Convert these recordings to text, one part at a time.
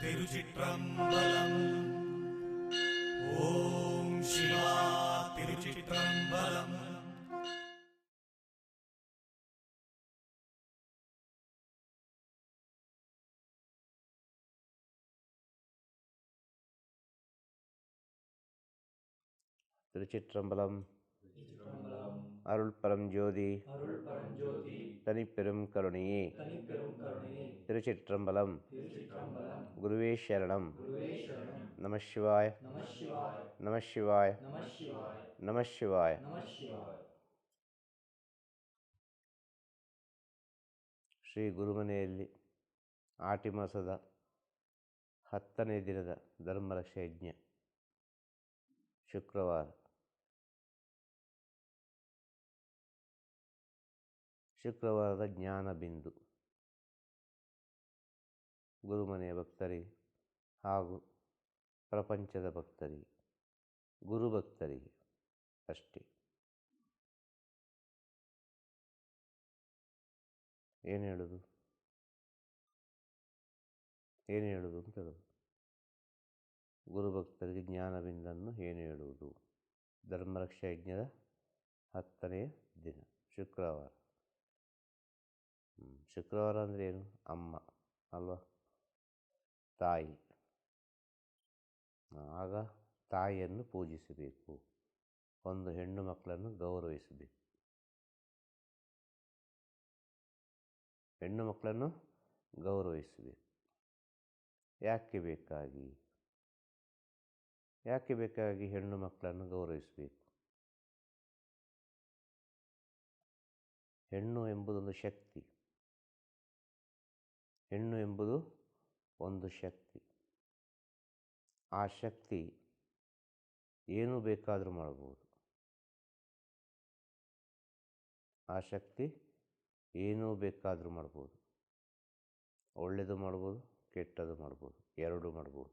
திருச்சிற்றம்பலம். ஓம் சிவா திருச்சிற்றம்பலம். திருச்சிற்றம்பலம். அருள் பரம்ஜோதி தனிப்பெரும் கருணையே. திருச்சிற்றம்பலம். குருவே சரணம். நமசிவாய் நமசிவாய் நமசிவாய் ಶ್ರೀ ಗುರುಮನೆಯಲ್ಲಿ ಆಟಿ ಮಾಸದ ಹತ್ತನೇ ದಿನದ ಧರ್ಮರಕ್ಷ ಯಜ್ಞ ಶುಕ್ರವಾರ ಶುಕ್ರವಾರದ ಜ್ಞಾನ ಬಿಂದು. ಗುರುಮನೆಯ ಭಕ್ತರಿಗೆ ಹಾಗೂ ಪ್ರಪಂಚದ ಭಕ್ತರಿಗೆ ಗುರುಭಕ್ತರಿಗೆ ಅಷ್ಟೇ. ಏನು ಹೇಳೋದು? ಏನು ಹೇಳೋದು ಅಂತ ಹೇಳೋದು ಗುರುಭಕ್ತರಿಗೆ ಜ್ಞಾನವಿಂದನ್ನು ಏನು ಹೇಳುವುದು? ಧರ್ಮರಕ್ಷಾ ಯಜ್ಞದ ಹತ್ತನೆಯ ದಿನ, ಶುಕ್ರವಾರ. ಶುಕ್ರವಾರ ಅಂದರೆ ಏನು? ಅಮ್ಮ, ಅಲ್ವಾ? ತಾಯಿ. ಆಗ ತಾಯಿಯನ್ನು ಪೂಜಿಸಬೇಕು. ಒಂದು ಹೆಣ್ಣು ಮಕ್ಕಳನ್ನು ಗೌರವಿಸಬೇಕು. ಹೆಣ್ಣು ಮಕ್ಕಳನ್ನು ಗೌರವಿಸಬೇಕು. ಯಾಕೆ ಬೇಕಾಗಿ? ಯಾಕೆ ಬೇಕಾಗಿ ಹೆಣ್ಣು ಮಕ್ಕಳನ್ನು ಗೌರವಿಸಬೇಕು? ಹೆಣ್ಣು ಎಂಬುದೊಂದು ಶಕ್ತಿ. ಹೆಣ್ಣು ಎಂಬುದು ಒಂದು ಶಕ್ತಿ. ಆ ಶಕ್ತಿ ಏನು ಬೇಕಾದರೂ ಮಾಡ್ಬೋದು. ಆ ಶಕ್ತಿ ಏನೂ ಬೇಕಾದರೂ ಮಾಡ್ಬೋದು. ಒಳ್ಳೆಯದು ಮಾಡ್ಬೋದು ಕೆಟ್ಟದ್ದು ಮಾಡ್ಬೋದು, ಎರಡೂ ಮಾಡ್ಬೋದು.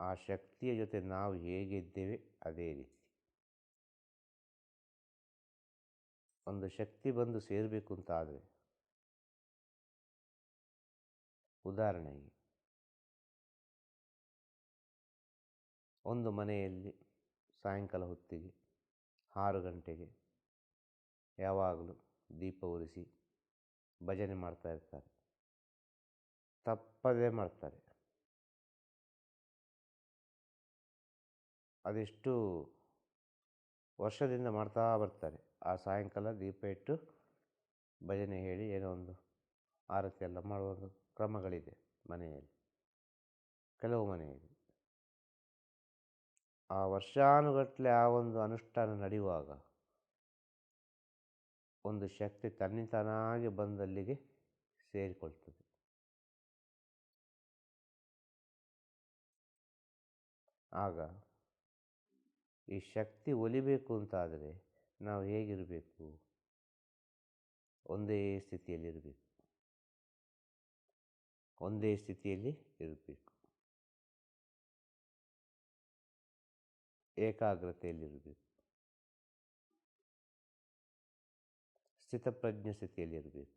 ಆ ಶಕ್ತಿಯ ಜೊತೆ ನಾವು ಹೇಗಿದ್ದೇವೆ ಅದೇ ರೀತಿ. ಒಂದು ಶಕ್ತಿ ಬಂದು ಸೇರಬೇಕು ಅಂತ ಆದರೆ ಉದಾಹರಣೆಗೆ, ಒಂದು ಮನೆಯಲ್ಲಿ ಸಾಯಂಕಾಲ ಹೊತ್ತಿಗೆ ಆರು ಗಂಟೆಗೆ ಯಾವಾಗಲೂ ದೀಪ ಉರಿಸಿ ಭಜನೆ ಮಾಡ್ತಾ ಇರ್ತಾರೆ. ತಪ್ಪದೇ ಮಾಡ್ತಾರೆ. ಅದೆಷ್ಟು ವರ್ಷದಿಂದ ಮಾಡ್ತಾ ಬರ್ತಾರೆ. ಆ ಸಾಯಂಕಾಲ ದೀಪ ಇಟ್ಟು ಭಜನೆ ಹೇಳಿ ಏನೋ ಒಂದು ಆರತಿ ಎಲ್ಲ ಮಾಡುವ ಒಂದು ಕ್ರಮಗಳಿದೆ ಮನೆಯಲ್ಲಿ, ಕೆಲವು ಮನೆಯಲ್ಲಿ. ಆ ವರ್ಷಾನುಗಟ್ಟಲೆ ಆ ಒಂದು ಅನುಷ್ಠಾನ ನಡೆಯುವಾಗ ಒಂದು ಶಕ್ತಿ ತನ್ನಿತಾನಾಗಿ ಬಂದಲ್ಲಿಗೆ ಸೇರಿಕೊಳ್ತದೆ. ಆಗ ಈ ಶಕ್ತಿ ಒಲಿಬೇಕು ಅಂತಾದರೆ ನಾವು ಹೇಗಿರಬೇಕು? ಒಂದೇ ಸ್ಥಿತಿಯಲ್ಲಿರಬೇಕು. ಒಂದೇ ಸ್ಥಿತಿಯಲ್ಲಿ ಇರಬೇಕು. ಏಕಾಗ್ರತೆಯಲ್ಲಿರಬೇಕು ಸ್ಥಿತಪ್ರಜ್ಞ ಸ್ಥಿತಿಯಲ್ಲಿರಬೇಕು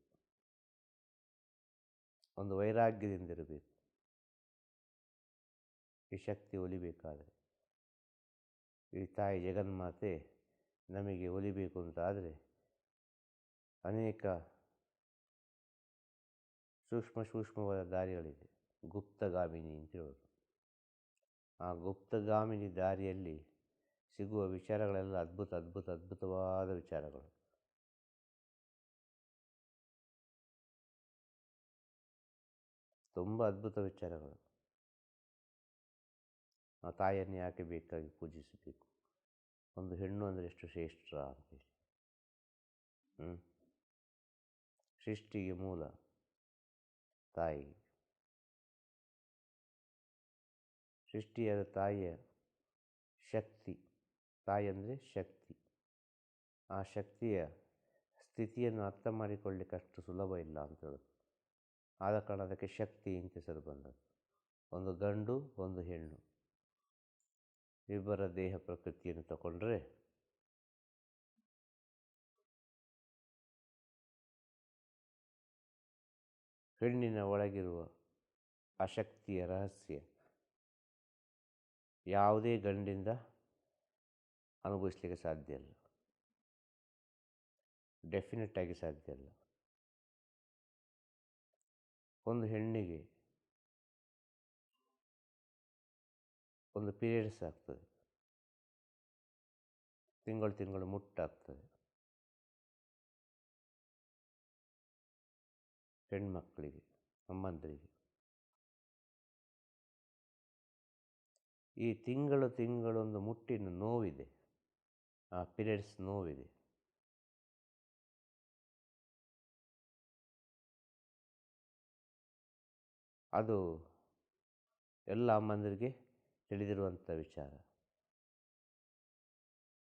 ಒಂದು ವೈರಾಗ್ಯದಿಂದ ಇರಬೇಕು. ಈ ಶಕ್ತಿ ಒಲಿಬೇಕಾದರೆ. ಈ ತಾಯಿ ಜಗನ್ಮಾತೆ ನಮಗೆ ಒಲಿಬೇಕು ಅಂತಾದರೆ ಅನೇಕ ಸೂಕ್ಷ್ಮ ಸೂಕ್ಷ್ಮವಾದ ದಾರಿಗಳಿದೆ. ಗುಪ್ತಗಾಮಿನಿ ಅಂತ ಆ ಗುಪ್ತಗಾಮಿನಿ ದಾರಿಯಲ್ಲಿ ಸಿಗುವ ವಿಚಾರಗಳೆಲ್ಲ ಅದ್ಭುತ ಅದ್ಭುತ, ಅದ್ಭುತವಾದ ವಿಚಾರಗಳು. ತುಂಬ ಅದ್ಭುತ ವಿಚಾರಗಳು. ಆ ತಾಯಿಯನ್ನು ಯಾಕೆ ಬೇಕಾಗಿ ಪೂಜಿಸಬೇಕು? ಒಂದು ಹೆಣ್ಣು ಅಂದರೆ ಎಷ್ಟು ಶ್ರೇಷ್ಠ ಅಂತೇಳಿ ಹ್ಞೂ ಸೃಷ್ಟಿಗೆ ಮೂಲ. ತಾಯಿ. ಸೃಷ್ಟಿಯಾದ ತಾಯಿಯ ಶಕ್ತಿ. ತಾಯಿ ಅಂದರೆ ಶಕ್ತಿ. ಆ ಶಕ್ತಿಯ ಸ್ಥಿತಿಯನ್ನು ಅರ್ಥ ಮಾಡಿಕೊಳ್ಳಿಕ್ಕೆ ಅಷ್ಟು ಸುಲಭ ಇಲ್ಲ ಅಂತ ಆದ ಕಾರಣ ಅದಕ್ಕೆ ಶಕ್ತಿ ಅಂತ ಹೆಸರು ಬಂದದ್ದು. ಒಂದು ಗಂಡು, ಒಂದು ಹೆಣ್ಣು. ಇಬ್ಬರ ದೇಹ ಪ್ರಕೃತಿಯನ್ನು ತಗೊಂಡ್ರೆ ಹೆಣ್ಣಿನ ಒಳಗಿರುವ ಆ ಶಕ್ತಿಯ ರಹಸ್ಯ. ಯಾವುದೇ ಗಂಡಿಂದ ಅನುಭವಿಸಲಿಕ್ಕೆ ಸಾಧ್ಯ ಇಲ್ಲ. ಡೆಫಿನೆಟ್ ಆಗಿ ಸಾಧ್ಯ ಇಲ್ಲ. ಒಂದು ಹೆಣ್ಣಿಗೆ ಒಂದು ಪೀರಿಯಡ್ಸ್ ಆಗ್ತದೆ ತಿಂಗಳು ತಿಂಗಳು ಮುಟ್ಟಾಗ್ತದೆ. ಹೆಣ್ಮಕ್ಕಳಿಗೆ ಅಮ್ಮಂದರಿಗೆ ಈ ತಿಂಗಳು ತಿಂಗಳೊಂದು ಮುಟ್ಟಿನ ನೋವಿದೆ. ಆ ಪಿರಿಯಡ್ಸ್ ನೋವಿದೆ. ಅದು ಎಲ್ಲ ಅಮ್ಮಂದಿರಿಗೆ ತಿಳಿದಿರುವಂಥ ವಿಚಾರ.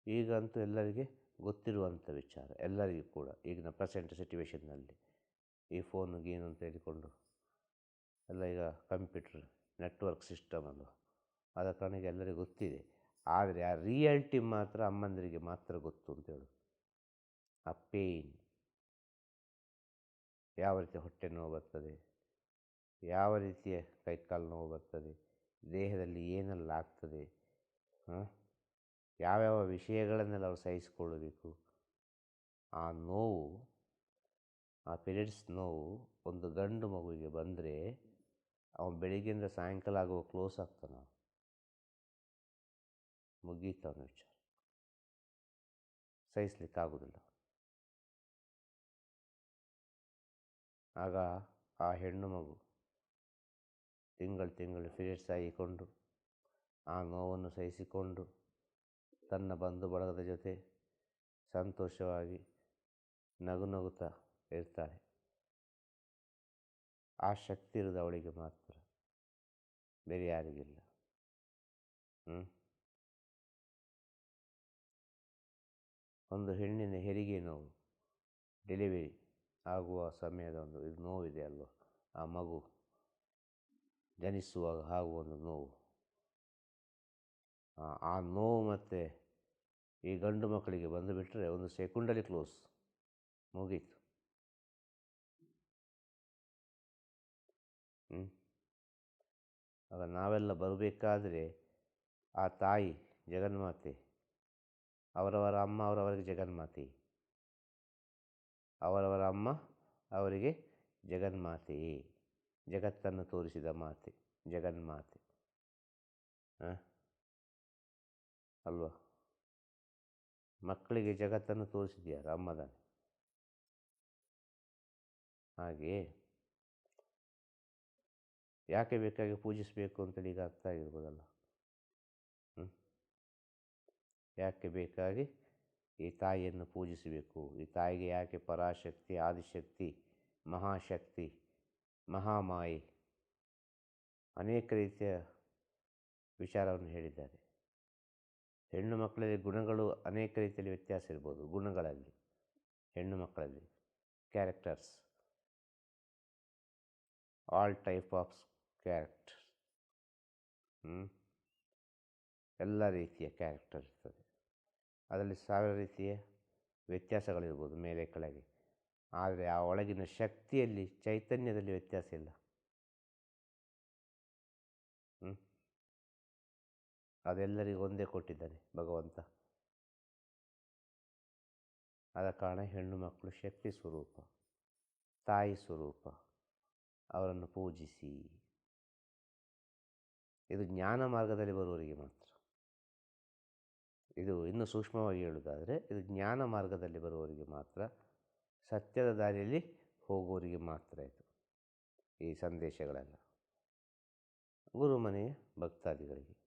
ಈಗಂತೂ ಎಲ್ಲರಿಗೆ ಗೊತ್ತಿರುವಂಥ ವಿಚಾರ. ಎಲ್ಲರಿಗೂ ಕೂಡ ಈಗಿನ ಪ್ರೆಸೆಂಟ್ ಸಿಚುವೇಷನ್ನಲ್ಲಿ ಈ ಫೋನು ಗೀನು ಅಂತ ಹೇಳಿಕೊಂಡು, ಎಲ್ಲ ಈಗ ಕಂಪ್ಯೂಟ್ರ್ ನೆಟ್ವರ್ಕ್ ಸಿಸ್ಟಮ್ ಅಲ್ಲ ಆದ ಕಾರಣಕ್ಕೆ ಎಲ್ಲರಿಗೂ ಗೊತ್ತಿದೆ. ಆದರೆ ಆ ರಿಯಾಲಿಟಿ ಮಾತ್ರ ಅಮ್ಮಂದರಿಗೆ ಮಾತ್ರ ಗೊತ್ತು ಅಂತ ಹೇಳೋದು. ಆ ಪೇಯ್ನ್, ಯಾವ ರೀತಿ ಹೊಟ್ಟೆ ನೋವು ಬರ್ತದೆ, ಯಾವ ರೀತಿಯ ಕೈಕಾಲು ನೋವು ಬರ್ತದೆ, ದೇಹದಲ್ಲಿ ಏನೆಲ್ಲ ಆಗ್ತದೆ ಯಾವ್ಯಾವ ವಿಷಯಗಳನ್ನೆಲ್ಲ ಅವರು ಸಹಿಸಿಕೊಳ್ಳಬೇಕು, ಆ ನೋವು ಆ ಪೀರಿಯಡ್ಸ್ ನೋವು ಒಂದು ಗಂಡು ಮಗುವಿಗೆ ಬಂದರೆ ಅವನು ಬೆಳಿಗ್ಗೆಯಿಂದ ಸಾಯಂಕಾಲ ಆಗುವ ಕ್ಲೋಸ್ ಆಗ್ತಾನ? ಮುಗೀತು ಅವನ ವಿಚಾರ. ಸಹಿಸ್ಲಿಕ್ಕಾಗೋದಿಲ್ಲ. ಆಗ ಆ ಹೆಣ್ಣು ಮಗು ತಿಂಗಳು ತಿಂಗಳು ಪೀರಿಯಡ್ಸ್ ಆಗಿಕೊಂಡು ಆ ನೋವನ್ನು ಸಹಿಸಿಕೊಂಡು ತನ್ನ ಬಂಧು ಬಳಗದ ಜೊತೆ ಸಂತೋಷವಾಗಿ ನಗು ನಗುತ್ತಾ ಇರ್ತಾಳೆ ಆ ಶಕ್ತಿ ಇರೋದು ಅವಳಿಗೆ ಮಾತ್ರ. ಬೇರೆ ಯಾರಿಗಿಲ್ಲ. ಹ್ಞೂ ಒಂದು ಹೆಣ್ಣಿನ ಹೆರಿಗೆ ನೋವು, ಡೆಲಿವರಿ ಆಗುವ ಸಮಯದ ಒಂದು ಇದು ನೋವಿದೆ ಅಲ್ವ? ಆ ಮಗು ಜನಿಸುವಾಗ ಹಾಗೂ ಒಂದು ನೋವು. ಆ ನೋವು ಮತ್ತು ಈ ಗಂಡು ಮಕ್ಕಳಿಗೆ ಬಂದುಬಿಟ್ರೆ ಒಂದು ಸೆಕೆಂಡಲ್ಲಿ ಕ್ಲೋಸ್ ಮುಗೀತು. ಆಗ ನಾವೆಲ್ಲ ಬರಬೇಕಾದ್ರೆ ಆ ತಾಯಿ ಜಗನ್ಮಾತೆ, ಅವರವರ ಅಮ್ಮ ಅವರವರಿಗೆ ಜಗನ್ಮಾತೆ. ಅವರವರ ಅಮ್ಮ ಅವರಿಗೆ ಜಗನ್ಮಾತೆಯೇ ಜಗತ್ತನ್ನು ತೋರಿಸಿದ ಮಾತೆ, ಜಗನ್ಮಾತೆ. ಅಲ್ವಾ? ಮಕ್ಕಳಿಗೆ ಜಗತ್ತನ್ನು ತೋರಿಸಿದ್ಯಾರ ಅಮ್ಮದಾನೆ? ಹಾಗೆಯೇ ಯಾಕೆ ಬೇಕಾಗಿ ಪೂಜಿಸಬೇಕು ಅಂತೇಳಿ ಈಗ ಅರ್ಥ ಆಗಿರ್ಬೋದಲ್ಲ? ಯಾಕೆ ಬೇಕಾಗಿ ಈ ತಾಯಿಯನ್ನು ಪೂಜಿಸಬೇಕು? ಈ ತಾಯಿಗೆ ಯಾಕೆ ಪರಾಶಕ್ತಿ, ಆದಿಶಕ್ತಿ, ಮಹಾಶಕ್ತಿ, ಮಹಾಮಾಯಿ? ಅನೇಕ ರೀತಿಯ ವಿಚಾರವನ್ನು ಹೇಳಿದ್ದಾರೆ. ಹೆಣ್ಣು ಮಕ್ಕಳಲ್ಲಿ ಗುಣಗಳು ಅನೇಕ ರೀತಿಯಲ್ಲಿ ವ್ಯತ್ಯಾಸ ಇರ್ಬೋದು, ಗುಣಗಳಲ್ಲಿ. ಹೆಣ್ಣು ಮಕ್ಕಳಲ್ಲಿ characters all type of character ಎಲ್ಲ ರೀತಿಯ ಕ್ಯಾರೆಕ್ಟರ್ ಇರ್ತದೆ. ಅದರಲ್ಲಿ ಸಾವಿರ ರೀತಿಯ ವ್ಯತ್ಯಾಸಗಳಿರ್ಬೋದು ಮೇಲೆ ಕೆಳಗೆ. ಆದರೆ ಆ ಒಳಗಿನ ಶಕ್ತಿಯಲ್ಲಿ, ಚೈತನ್ಯದಲ್ಲಿ ವ್ಯತ್ಯಾಸ ಇಲ್ಲ. ಅದೆಲ್ಲರಿಗೂ ಒಂದೇ ಕೊಟ್ಟಿದ್ದಾನೆ ಭಗವಂತ. ಆದ ಕಾರಣ ಹೆಣ್ಣು ಮಕ್ಕಳು ಶಕ್ತಿ ಸ್ವರೂಪ, ತಾಯಿ ಸ್ವರೂಪ, ಅವರನ್ನು ಪೂಜಿಸಿ. ಇದು ಜ್ಞಾನ ಮಾರ್ಗದಲ್ಲಿ ಬರುವವರಿಗೆ ಮಾತ್ರ. ಇದು ಇನ್ನು ಸೂಕ್ಷ್ಮವಾಗಿ ಹೇಳುವುದಾದರೆ, ಇದು ಜ್ಞಾನ ಮಾರ್ಗದಲ್ಲಿ ಬರುವವರಿಗೆ ಮಾತ್ರ, ಸತ್ಯದ ದಾರಿಯಲ್ಲಿ ಹೋಗುವವರಿಗೆ ಮಾತ್ರ ಇದು, ಈ ಸಂದೇಶಗಳೆಲ್ಲ. ಗುರುಮನೆಯ ಭಕ್ತಾದಿಗಳಿಗೆ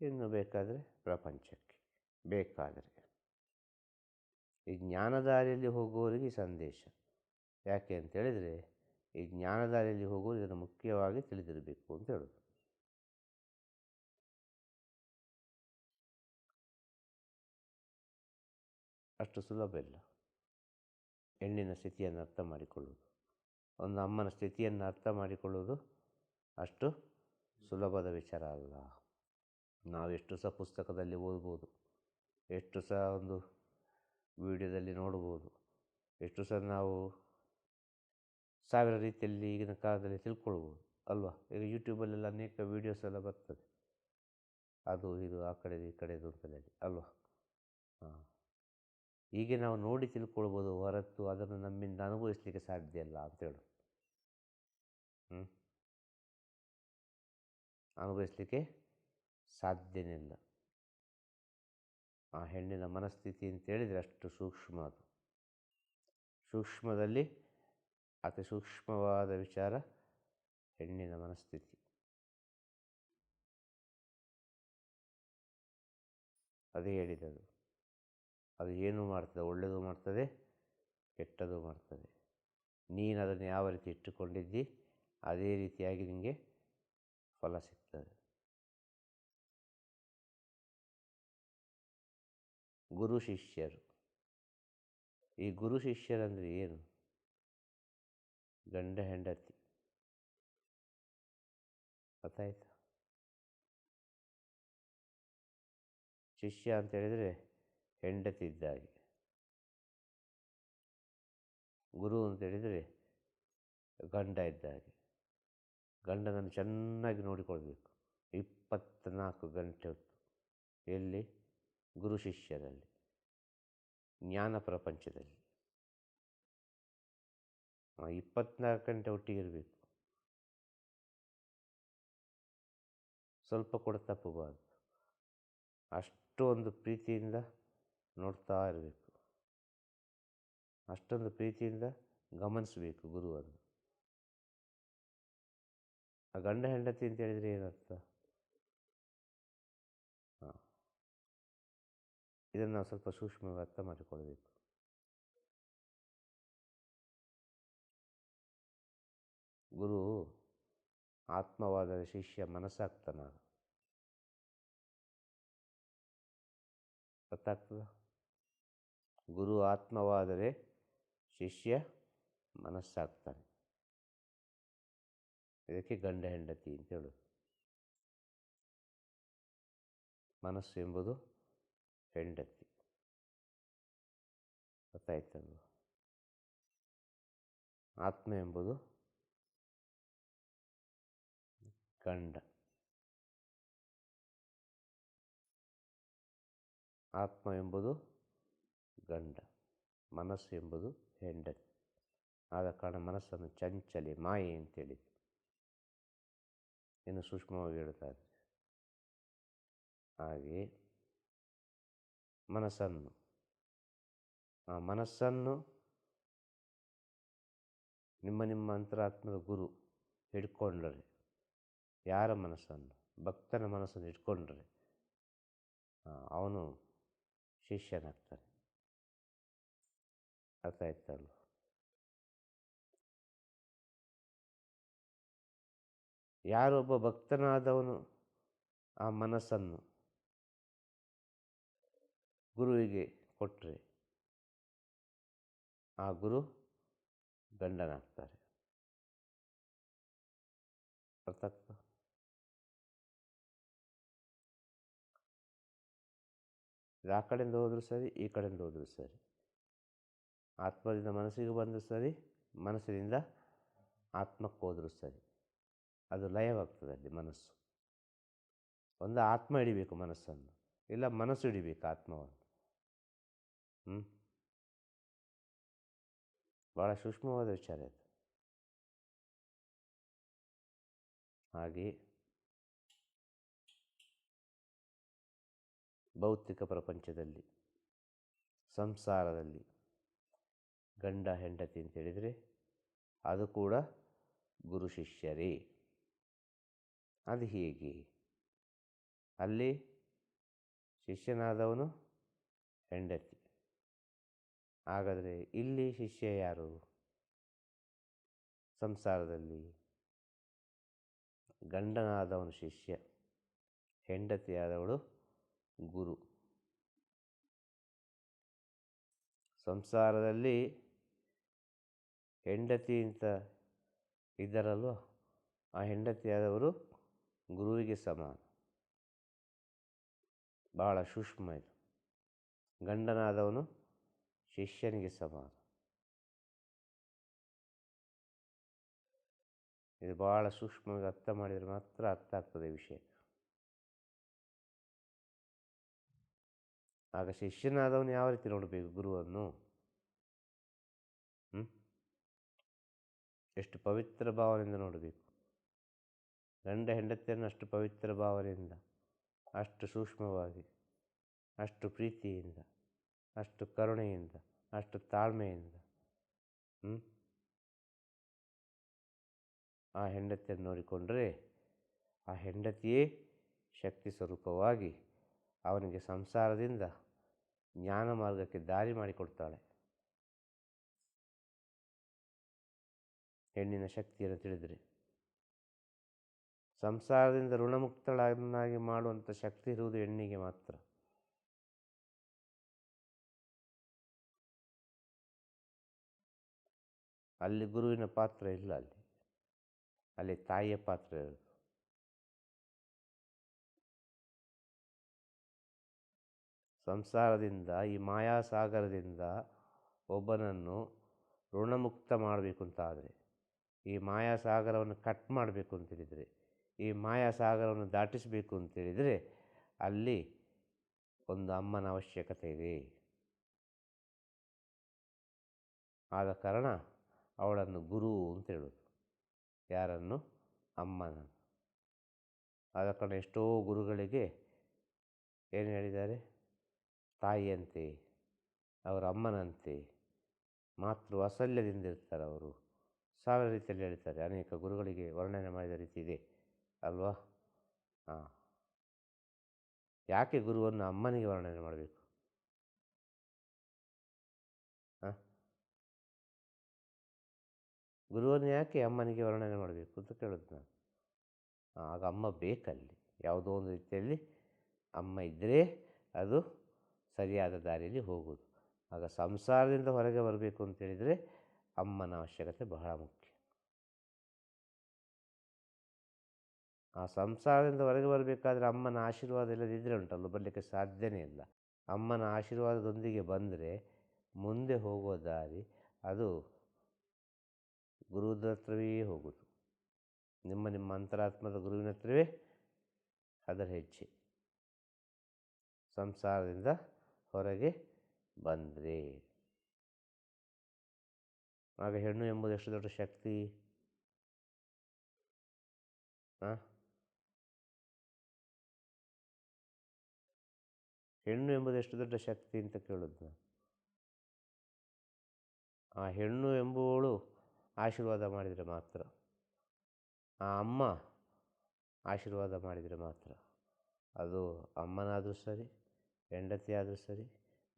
ಇನ್ನು ಬೇಕಾದರೆ ಪ್ರಪಂಚಕ್ಕೆ ಬೇಕಾದರೆ. ಈ ಜ್ಞಾನದಾರಿಯಲ್ಲಿ ಹೋಗುವವರಿಗೆ ಸಂದೇಶ. ಯಾಕೆ ಅಂತ ಹೇಳಿದರೆ ಈ ಜ್ಞಾನದಾರಿಯಲ್ಲಿ ಹೋಗುವುದು ಇದನ್ನು ಮುಖ್ಯವಾಗಿ ತಿಳಿದಿರಬೇಕು ಅಂತ ಹೇಳೋದು. ಅಷ್ಟು ಸುಲಭ ಇಲ್ಲ. ಹೆಣ್ಣಿನ ಸ್ಥಿತಿಯನ್ನು ಅರ್ಥ ಮಾಡಿಕೊಳ್ಳುವುದು. ಒಂದು ಅಮ್ಮನ ಸ್ಥಿತಿಯನ್ನು ಅರ್ಥ ಮಾಡಿಕೊಳ್ಳುವುದು ಅಷ್ಟು ಸುಲಭದ ವಿಚಾರ ಅಲ್ಲ. ನಾವು ಎಷ್ಟು ಸಹ ಪುಸ್ತಕದಲ್ಲಿ ಓದ್ಬೋದು, ಎಷ್ಟು ಸಹ ಒಂದು ವಿಡಿಯೋದಲ್ಲಿ ನೋಡ್ಬೋದು, ಎಷ್ಟು ಸಹ ನಾವು ಸಾವಿರ ರೀತಿಯಲ್ಲಿ ಈಗಿನ ಕಾಲದಲ್ಲಿ ತಿಳ್ಕೊಳ್ಬೋದು ಅಲ್ವಾ? ಈಗ ಯೂಟ್ಯೂಬಲ್ಲೆಲ್ಲ ಅನೇಕ ವೀಡಿಯೋಸ್ ಎಲ್ಲ ಬರ್ತದೆ. ಅದು, ಇದು, ಆ ಕಡೆದು ಈ ಕಡೆದು ಅಂತಲೇ ಹೇಳಿ ಅಲ್ವಾ? ಹೀಗೆ ನಾವು ನೋಡಿ ತಿಳ್ಕೊಳ್ಬೋದು ಹೊರತು ಅದನ್ನು ನಮ್ಮಿಂದ ಅನುಭವಿಸಲಿಕ್ಕೆ ಸಾಧ್ಯ ಇಲ್ಲ ಅಂತೇಳು ಹ್ಞೂ ಅನುಭವಿಸಲಿಕ್ಕೆ ಸಾಧ್ಯನೇ ಇಲ್ಲ. ಆ ಹೆಣ್ಣಿನ ಮನಸ್ಥಿತಿ ಅಂತೇಳಿದರೆ ಅಷ್ಟು ಸೂಕ್ಷ್ಮ ಅದು. ಸೂಕ್ಷ್ಮದಲ್ಲಿ ಅತಿ ಸೂಕ್ಷ್ಮವಾದ ವಿಚಾರ ಹೆಣ್ಣಿನ ಮನಸ್ಥಿತಿ. ಅದೇ ಹೇಳಿದದು ಅದು ಏನು ಮಾಡ್ತದೆ, ಒಳ್ಳೆಯದು ಮಾಡ್ತದೆ, ಕೆಟ್ಟದು ಮಾಡ್ತದೆ. ನೀನು ಅದನ್ನು ಯಾವ ರೀತಿ ಇಟ್ಟುಕೊಂಡಿದ್ದಿ, ಅದೇ ರೀತಿಯಾಗಿ ನಿಮಗೆ ಫಲ ಸಿಗ್ತದೆ. ಗುರು ಶಿಷ್ಯರು. ಈ ಗುರು ಶಿಷ್ಯರಂದರೆ ಏನು? ಗಂಡ ಹೆಂಡತಿ. ಗೊತ್ತಾಯ್ತಾ? ಶಿಷ್ಯ ಅಂತ ಹೇಳಿದರೆ ಹೆಂಡತಿ ಇದ್ದಾಗೆ ಗುರು ಅಂತ ಹೇಳಿದರೆ ಗಂಡ ಇದ್ದಾಗೆ. ಗಂಡನನ್ನು ಚೆನ್ನಾಗಿ ನೋಡಿಕೊಳ್ಬೇಕು. ಇಪ್ಪತ್ತ್ನಾಲ್ಕು ಗಂಟೆ ಹೊತ್ತು. ಎಲ್ಲಿ? ಗುರು ಶಿಷ್ಯರಲ್ಲಿ. ಜ್ಞಾನ ಪ್ರಪಂಚದಲ್ಲಿ. ಇಪ್ಪತ್ನಾಲ್ಕು ಗಂಟೆ ಒಟ್ಟಿಗಿರಬೇಕು ಸ್ವಲ್ಪ ಕೂಡ ತಪ್ಪಬಾರ್ದು ಅಷ್ಟೊಂದು ಪ್ರೀತಿಯಿಂದ ನೋಡ್ತಾ ಇರಬೇಕು. ಅಷ್ಟೊಂದು ಪ್ರೀತಿಯಿಂದ ಗಮನಿಸಬೇಕು ಗುರುವನ್ನು. ಆ ಗಂಡ ಹೆಂಡತಿ ಅಂತ ಹೇಳಿದರೆ ಏನರ್ಥ? ಹಾಂ. ಇದನ್ನು ನಾವು ಸ್ವಲ್ಪ ಸೂಕ್ಷ್ಮವಾಗಿ ಅರ್ಥ ಮಾಡಿಕೊಳ್ಬೇಕು. ಗುರು ಆತ್ಮವಾದ ಶಿಷ್ಯ ಮನಸ್ಸಾಗ್ತಾನ? ಗೊತ್ತಾಗ್ತದ? ಗುರು ಆತ್ಮವಾದರೆ ಶಿಷ್ಯ ಮನಸ್ಸಾಗ್ತಾನೆ. ಇದಕ್ಕೆ ಗಂಡ ಹೆಂಡತಿ ಅಂತ ಹೇಳೋದು ಮನಸ್ಸು ಎಂಬುದು ಹೆಂಡತಿ. ಗೊತ್ತಾಯ್ತಲ್ವ? ಆತ್ಮ ಎಂಬುದು ಗಂಡ. ಆತ್ಮ ಎಂಬುದು ಗಂಡ. ಮನಸ್ಸು ಎಂಬುದು ಹೆಂಡತಿ. ಆದ ಕಾರಣ ಮನಸ್ಸನ್ನು ಚಂಚಲೆ, ಮಾಯೆ ಅಂತೇಳಿ ಇನ್ನು ಸೂಕ್ಷ್ಮವಾಗಿ ಹೇಳ್ತಾರೆ ಹಾಗೆ ಮನಸ್ಸನ್ನು, ಆ ಮನಸ್ಸನ್ನು ನಿಮ್ಮ ನಿಮ್ಮ ಅಂತರಾತ್ಮದ ಗುರು ಹಿಡ್ಕೊಂಡ್ರೆ, ಯಾರ ಮನಸ್ಸನ್ನು? ಭಕ್ತನ ಮನಸ್ಸನ್ನು ಇಟ್ಕೊಂಡ್ರೆ ಅವನು ಶಿಷ್ಯನಾಗ್ತಾನೆ. ಅರ್ಥ ಯಾರೊಬ್ಬ ಭಕ್ತನಾದವನು ಆ ಮನಸ್ಸನ್ನು ಗುರುವಿಗೆ ಕೊಟ್ಟರೆ ಆ ಗುರು ಗಂಡನಾಗ್ತಾರೆ. ಅರ್ಥ ಇದು ಆ ಕಡೆಯಿಂದ ಹೋದರೂ ಸರಿ, ಈ ಕಡೆಯಿಂದ ಹೋದರೂ ಸರಿ. ಆತ್ಮದಿಂದ ಮನಸ್ಸಿಗೆ ಬಂದರೂ ಸರಿ, ಮನಸ್ಸಿನಿಂದ ಆತ್ಮಕ್ಕೆ ಹೋದರೂ ಸರಿ. ಅದು ಲಯವಾಗ್ತದೆ ಅಲ್ಲಿ ಮನಸ್ಸು. ಒಂದು ಆತ್ಮ ಹಿಡಿಬೇಕು ಮನಸ್ಸನ್ನು. ಇಲ್ಲ ಮನಸ್ಸು ಹಿಡಿಬೇಕು ಆತ್ಮವನ್ನು. ಹ್ಞೂ ಭಾಳ ಸೂಕ್ಷ್ಮವಾದ ವಿಚಾರ ಇದು. ಹಾಗೆ ಭೌತಿಕ ಪ್ರಪಂಚದಲ್ಲಿ, ಸಂಸಾರದಲ್ಲಿ ಗಂಡ ಹೆಂಡತಿ ಅಂತ ಹೇಳಿದರೆ ಅದು ಕೂಡ ಗುರು ಶಿಷ್ಯರೇ. ಅದು ಹೇಗೆ? ಅಲ್ಲಿ ಶಿಷ್ಯನಾದವನು ಹೆಂಡತಿ. ಹಾಗಾದರೆ ಇಲ್ಲಿ ಶಿಷ್ಯ ಯಾರು? ಸಂಸಾರದಲ್ಲಿ ಗಂಡನಾದವನು ಶಿಷ್ಯ, ಹೆಂಡತಿಯಾದವಳು ಗುರು. ಸಂಸಾರದಲ್ಲಿ ಹೆಂಡತಿ ಅಂತ ಇದ್ದಾರಲ್ವ, ಆ ಹೆಂಡತಿಯಾದವರು ಗುರುವಿಗೆ ಸಮಾನ. ಭಾಳ ಸೂಕ್ಷ್ಮ ಇದು. ಗಂಡನಾದವನು ಶಿಷ್ಯನಿಗೆ ಸಮಾನ. ಇದು ಭಾಳ ಸೂಕ್ಷ್ಮವಾಗಿ ಅರ್ಥ ಮಾಡಿದರೆ ಮಾತ್ರ ಅರ್ಥ ಆಗ್ತದೆ ವಿಷಯ. ಆಗ ಶಿಷ್ಯನಾದವನು ಯಾವ ರೀತಿ ನೋಡಬೇಕು ಗುರುವನ್ನು? ಎಷ್ಟು ಪವಿತ್ರ ಭಾವನೆಯಿಂದ ನೋಡಬೇಕು. ಗಂಡ ಹೆಂಡತಿಯನ್ನು ಅಷ್ಟು ಪವಿತ್ರ ಭಾವನೆಯಿಂದ, ಅಷ್ಟು ಸೂಕ್ಷ್ಮವಾಗಿ, ಅಷ್ಟು ಪ್ರೀತಿಯಿಂದ, ಅಷ್ಟು ಕರುಣೆಯಿಂದ, ಅಷ್ಟು ತಾಳ್ಮೆಯಿಂದ ಹ್ಞೂ ಆ ಹೆಂಡತಿಯನ್ನು ನೋಡಿಕೊಂಡರೆ ಆ ಹೆಂಡತಿಯೇ ಶಕ್ತಿ ಸ್ವರೂಪವಾಗಿ ಅವನಿಗೆ ಸಂಸಾರದಿಂದ ಜ್ಞಾನ ಮಾರ್ಗಕ್ಕೆ ದಾರಿ ಮಾಡಿಕೊಡ್ತಾಳೆ. ಹೆಣ್ಣಿನ ಶಕ್ತಿಯನ್ನು ತಿಳಿದರೆ ಸಂಸಾರದಿಂದ ಋಣಮುಕ್ತಳನ್ನಾಗಿ ಮಾಡುವಂಥ ಶಕ್ತಿ ಇರುವುದು ಹೆಣ್ಣಿಗೆ ಮಾತ್ರ. ಅಲ್ಲಿ ಗುರುವಿನ ಪಾತ್ರ ಇಲ್ಲ ಅಲ್ಲಿ. ಅಲ್ಲಿ ತಾಯಿಯ ಪಾತ್ರ ಇರೋದು. ಸಂಸಾರದಿಂದ, ಈ ಮಾಯಾಸಾಗರದಿಂದ ಒಬ್ಬನನ್ನು ಋಣಮುಕ್ತ ಮಾಡಬೇಕು ಅಂತಾದರೆ ಈ ಮಾಯಾ ಸಾಗರವನ್ನು ಕಟ್ ಮಾಡಬೇಕು ಅಂತೇಳಿದರೆ, ಈ ಮಾಯಾ ಸಾಗರವನ್ನು ದಾಟಿಸಬೇಕು ಅಂತೇಳಿದರೆ ಅಲ್ಲಿ ಒಂದು ಅಮ್ಮನ ಅವಶ್ಯಕತೆ ಇದೆ. ಆದ ಕಾರಣ ಅವಳನ್ನು ಗುರು ಅಂತ ಹೇಳೋದು. ಯಾರನ್ನು? ಅಮ್ಮನ ಆದ ಕಾರಣ ಎಷ್ಟೋ ಗುರುಗಳಿಗೆ ಏನು ಹೇಳಿದ್ದಾರೆ? ತಾಯಿಯಂತೆ, ಅವರ ಅಮ್ಮನಂತೆ, ಮಾತೃ ವಾತ್ಸಲ್ಯದಿಂದ ಇರ್ತಾರೆ ಅವರು. ಸಾವಿರ ರೀತಿಯಲ್ಲಿ ಹೇಳ್ತಾರೆ. ಅನೇಕ ಗುರುಗಳಿಗೆ ವರ್ಣನೆ ಮಾಡಿದ ರೀತಿ ಇದೆ. ಅಲ್ವಾ? ಹಾಂ ಯಾಕೆ ಗುರುವನ್ನು ಅಮ್ಮನಿಗೆ ವರ್ಣನೆ ಮಾಡಬೇಕು? ಹಾಂ ಗುರುವನ್ನು ಯಾಕೆ ಅಮ್ಮನಿಗೆ ವರ್ಣನೆ ಮಾಡಬೇಕು ಅಂತ ಕೇಳೋದು ನಾನು. ಆಗ ಅಮ್ಮ ಬೇಕಲ್ಲಿ. ಯಾವುದೋ ಒಂದು ರೀತಿಯಲ್ಲಿ ಅಮ್ಮ ಇದ್ದರೆ ಅದು ಸರಿಯಾದ ದಾರಿಯಲ್ಲಿ ಹೋಗೋದು ಆಗ ಸಂಸಾರದಿಂದ ಹೊರಗೆ ಬರಬೇಕು ಅಂತೇಳಿದರೆ ಅಮ್ಮನ ಅವಶ್ಯಕತೆ ಬಹಳ ಮುಖ್ಯ. ಆ ಸಂಸಾರದಿಂದ ಹೊರಗೆ ಬರಬೇಕಾದ್ರೆ ಅಮ್ಮನ ಆಶೀರ್ವಾದ ಇಲ್ಲದಿದ್ದರೆ ಉಂಟಲ್ಲ ಬರಲಿಕ್ಕೆ ಸಾಧ್ಯನೇ ಇಲ್ಲ. ಅಮ್ಮನ ಆಶೀರ್ವಾದದೊಂದಿಗೆ ಬಂದರೆ ಮುಂದೆ ಹೋಗೋ ದಾರಿ ಅದು ಹತ್ರವೇ ಹೋಗುವುದು ನಿಮ್ಮ ನಿಮ್ಮ ಅಂತರಾತ್ಮದ ಗುರುವಿನ ಹತ್ರವೇ ಅದರ ಹೆಜ್ಜೆ. ಸಂಸಾರದಿಂದ ಹೊರಗೆ ಬಂದರೆ ಆಗ ಹೆಣ್ಣು ಎಂಬುದು ಎಷ್ಟು ದೊಡ್ಡ ಶಕ್ತಿ? ಹಾಂ ಹೆಣ್ಣು ಎಂಬುದು ಎಷ್ಟು ದೊಡ್ಡ ಶಕ್ತಿ ಅಂತ ಕೇಳಿದ್ನ? ಆ ಹೆಣ್ಣು ಎಂಬುವಳು ಆಶೀರ್ವಾದ ಮಾಡಿದರೆ ಮಾತ್ರ. ಆ ಅಮ್ಮ ಆಶೀರ್ವಾದ ಮಾಡಿದರೆ ಮಾತ್ರ. ಅದು ಅಮ್ಮನಾದರೂ ಸರಿ ಹೆಂಡತಿ ಆದರೂ ಸರಿ,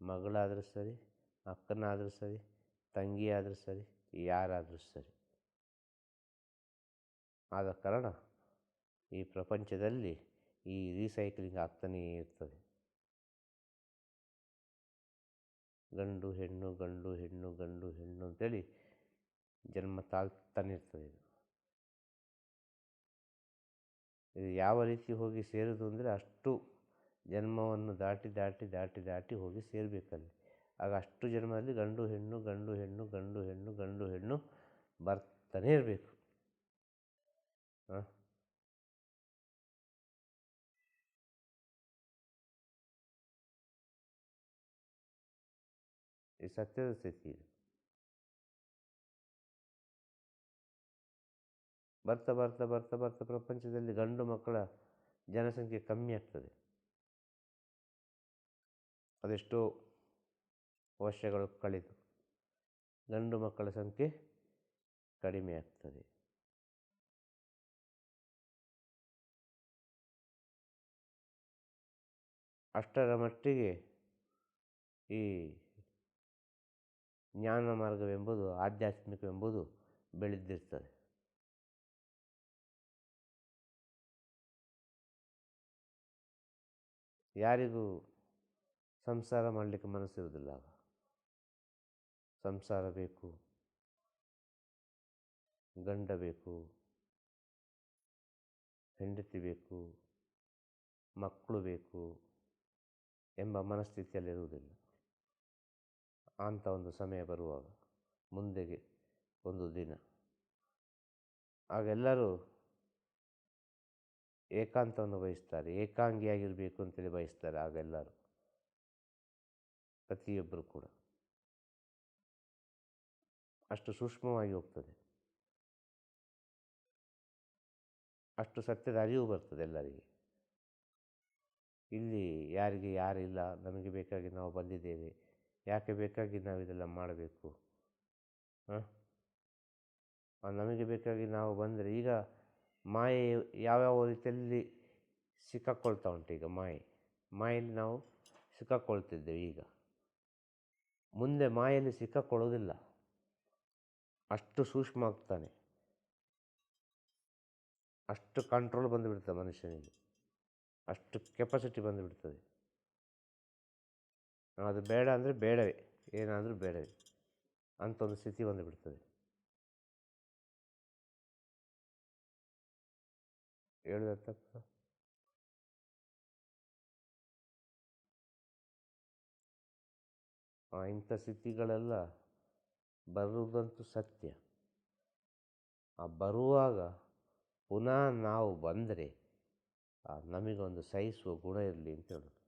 ಮಗಳಾದರೂ ಸರಿ, ಅಕ್ಕನಾದರೂ ಸರಿ ತಂಗಿಯಾದರೂ ಸರಿ, ಯಾರಾದರೂ ಸರಿ. ಆದ ಕಾರಣ ಈ ಪ್ರಪಂಚದಲ್ಲಿ ಈ ರೀಸೈಕ್ಲಿಂಗ್ ಆಗ್ತಾನೇ ಇರ್ತದೆ. ಗಂಡು, ಹೆಣ್ಣು ಗಂಡು ಹೆಣ್ಣು ಗಂಡು, ಹೆಣ್ಣು ಅಂತೇಳಿ ಜನ್ಮ ತಾಳ್ತಾನೆ ಇರ್ತದೆ ಇದು. ಇದು ಯಾವ ರೀತಿ ಹೋಗಿ ಸೇರೋದು ಅಂದರೆ ಅಷ್ಟು ಜನ್ಮವನ್ನು ದಾಟಿ ದಾಟಿ ದಾಟಿ ದಾಟಿ ಹೋಗಿ ಸೇರಬೇಕಲ್ಲಿ. ಆಗ ಅಷ್ಟು ಜನ್ಮದಲ್ಲಿ ಗಂಡು, ಹೆಣ್ಣು ಗಂಡು ಹೆಣ್ಣು ಗಂಡು ಹೆಣ್ಣು ಗಂಡು, ಹೆಣ್ಣು ಬರ್ತಾನೆ ಇರಬೇಕು. ಹಾಂ? ಈ ಸತ್ಯದ ಸ್ಥಿತಿ ಇದು. ಬರ್ತಾ ಬರ್ತಾ ಬರ್ತಾ ಬರ್ತಾ ಪ್ರಪಂಚದಲ್ಲಿ ಗಂಡು ಮಕ್ಕಳ ಜನಸಂಖ್ಯೆ ಕಮ್ಮಿ ಆಗ್ತದೆ. ಅದೆಷ್ಟೋ ವರ್ಷಗಳು ಕಳೆದು ಗಂಡು ಮಕ್ಕಳ ಸಂಖ್ಯೆ ಕಡಿಮೆ ಆಗ್ತದೆ. ಅಷ್ಟರ ಮಟ್ಟಿಗೆ ಈ ಜ್ಞಾನ ಮಾರ್ಗವೆಂಬುದು, ಆಧ್ಯಾತ್ಮಿಕವೆಂಬುದು ಬೆಳೆದಿರ್ತದೆ. ಯಾರಿಗೂ ಸಂಸಾರ ಮಾಡಲಿಕ್ಕೆ ಮನಸ್ಸಿರುವುದಿಲ್ಲ ಸಂಸಾರ ಬೇಕು, ಗಂಡ ಬೇಕು, ಹೆಂಡತಿ ಬೇಕು, ಮಕ್ಕಳು ಬೇಕು ಎಂಬ ಮನಸ್ಥಿತಿಯಲ್ಲಿರುವುದಿಲ್ಲ. ಅಂಥ ಒಂದು ಸಮಯ ಬರುವಾಗ, ಮುಂದೆಗೆ ಒಂದು ದಿನ. ಆಗೆಲ್ಲರೂ ಏಕಾಂತವನ್ನು ಬಯಸ್ತಾರೆ, ಏಕಾಂಗಿಯಾಗಿರಬೇಕು ಅಂತೇಳಿ ಬಯಸ್ತಾರೆ ಆಗೆಲ್ಲರೂ ಪ್ರತಿಯೊಬ್ಬರು ಕೂಡ. ಅಷ್ಟು ಸೂಕ್ಷ್ಮವಾಗಿ ಹೋಗ್ತದೆ. ಅಷ್ಟು ಸತ್ಯದ ಅರಿವು ಬರ್ತದೆ ಎಲ್ಲರಿಗೆ. ಇಲ್ಲಿ ಯಾರಿಗೆ ಯಾರಿಲ್ಲ ನಮಗೆ ಬೇಕಾಗಿ ನಾವು ಬಂದಿದ್ದೇವೆ, ಯಾಕೆ ಬೇಕಾಗಿ ನಾವು ಇದೆಲ್ಲ ಮಾಡಬೇಕು? ಹಾಂ? ನಮಗೆ ಬೇಕಾಗಿ ನಾವು ಬಂದರೆ ಈಗ ಮಾಯೆ ಯಾವ್ಯಾವ ರೀತಿಯಲ್ಲಿ ಸಿಕ್ಕಾಕ್ಕೊಳ್ತಾ ಉಂಟು ಈಗ ಮಾಯೆ. ಮಾಯಲ್ಲಿ ನಾವು ಸಿಕ್ಕಾಕ್ಕೊಳ್ತಿದ್ದೇವೆ ಈಗ. ಮುಂದೆ ಮಾಯಲ್ಲಿ ಸಿಕ್ಕಾಕೊಳ್ಳೋದಿಲ್ಲ ಅಷ್ಟು ಸೂಕ್ಷ್ಮ ಆಗ್ತಾನೆ ಅಷ್ಟು ಕಂಟ್ರೋಲ್ ಬಂದುಬಿಡ್ತದೆ ಮನುಷ್ಯನಿಗೆ. ಅಷ್ಟು ಕೆಪಾಸಿಟಿ ಬಂದುಬಿಡ್ತದೆ. ಅದು ಬೇಡ ಅಂದರೆ ಬೇಡವೇ, ಏನಾದರೂ ಬೇಡವೇ ಅಂತ ಒಂದು ಸ್ಥಿತಿ ಬಂದುಬಿಡ್ತದೆ. ಹೇಳಿದ ತಪ್ಪ? ಇಂಥ ಸ್ಥಿತಿಗಳೆಲ್ಲ ಬರುವುದಂತೂ ಸತ್ಯ. ಆ ಬರುವಾಗ ಪುನಃ ನಾವು ಬಂದರೆ ನಮಗೊಂದು ಸಹಿಸುವ ಗುಣ ಇರಲಿ ಅಂತ ಹೇಳೋದು.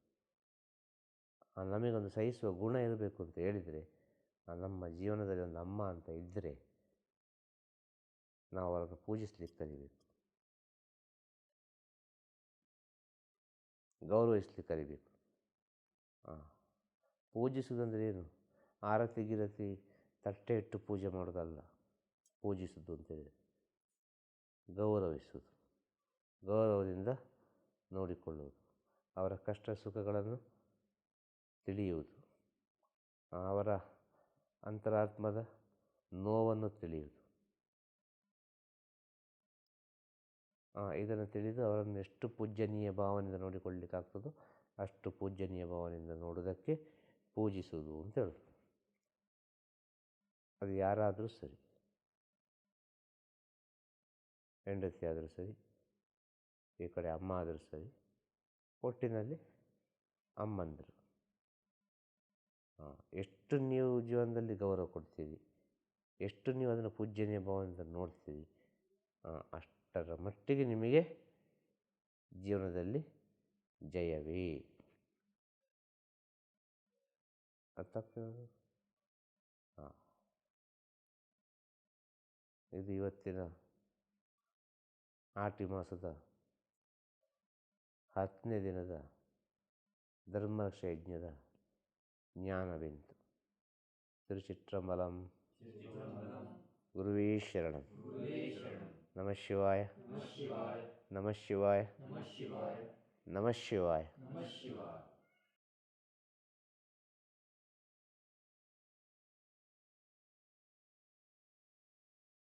ಆ ನಮಗೊಂದು ಸಹಿಸುವ ಗುಣ ಇರಬೇಕು ಅಂತ ಹೇಳಿದರೆ ನಮ್ಮ ಜೀವನದಲ್ಲಿ ಒಂದು ಅಮ್ಮ ಅಂತ ಇದ್ದರೆ ನಾವು ಅವರನ್ನು ಪೂಜಿಸ್ಲಿಕ್ಕೆ ಕಲಿಬೇಕು. ಗೌರವಿಸ್ಲಿಕ್ಕೆ ಕಲಿಬೇಕು. ಹಾಂ ಪೂಜಿಸುವುದಂದ್ರೆ ಏನು? ಆರತಿ, ಗಿರತಿ ತಟ್ಟೆ ಇಟ್ಟು ಪೂಜೆ ಮಾಡೋದಲ್ಲ ಪೂಜಿಸುವುದು ಅಂತೇಳಿ. ಗೌರವಿಸುವುದು ಗೌರವದಿಂದ ನೋಡಿಕೊಳ್ಳುವುದು. ಅವರ ಕಷ್ಟ ಸುಖಗಳನ್ನು ತಿಳಿಯುವುದು. ಅವರ ಅಂತರಾತ್ಮದ ನೋವನ್ನು ತಿಳಿಯುವುದು. ಇದನ್ನು ತಿಳಿದು ಅವರನ್ನು ಎಷ್ಟು ಪೂಜ್ಯನೀಯ ಭಾವನೆಯಿಂದ ನೋಡಿಕೊಳ್ಳಲಿಕ್ಕಾಗ್ತದೋ ಅಷ್ಟು ಪೂಜ್ಯನೀಯ ಭಾವನೆಯಿಂದ ನೋಡೋದಕ್ಕೆ ಪೂಜಿಸುವುದು ಅಂತ ಹೇಳೋದು ಅದು ಯಾರಾದರೂ ಸರಿ. ಹೆಂಡತಿ ಆದರೂ ಸರಿ, ಈ ಕಡೆ ಅಮ್ಮ ಆದರೂ ಸರಿ, ಒಟ್ಟಿನಲ್ಲಿ ಅಮ್ಮಂದರು. ಹಾಂ, ಎಷ್ಟು ನೀವು ಜೀವನದಲ್ಲಿ ಗೌರವ ಕೊಡ್ತೀರಿ, ಎಷ್ಟು ನೀವು ಅದನ್ನು ಪೂಜ್ಯನೀಯ ಭಾವದಿಂದ ನೋಡ್ತೀರಿ ಅಷ್ಟರ ಮಟ್ಟಿಗೆ ನಿಮಗೆ ಜೀವನದಲ್ಲಿ ಜಯವೇ. ಅರ್ಥ ಇದು ಇವತ್ತಿನ ಆಟಿ ಮಾಸದ ಹತ್ತನೇ ದಿನದ ಧರ್ಮರಕ್ಷ ಯಜ್ಞದ ಜ್ಞಾನವೆಂತು ತಿರುಚಿಟ್ರಂಬಲಂ ಗುರುವೇ ಶರಣಂ. ನಮಃ ಶಿವಾಯ. ನಮಃ ಶಿವಾಯ. ನಮಃ ಶಿವಾಯ.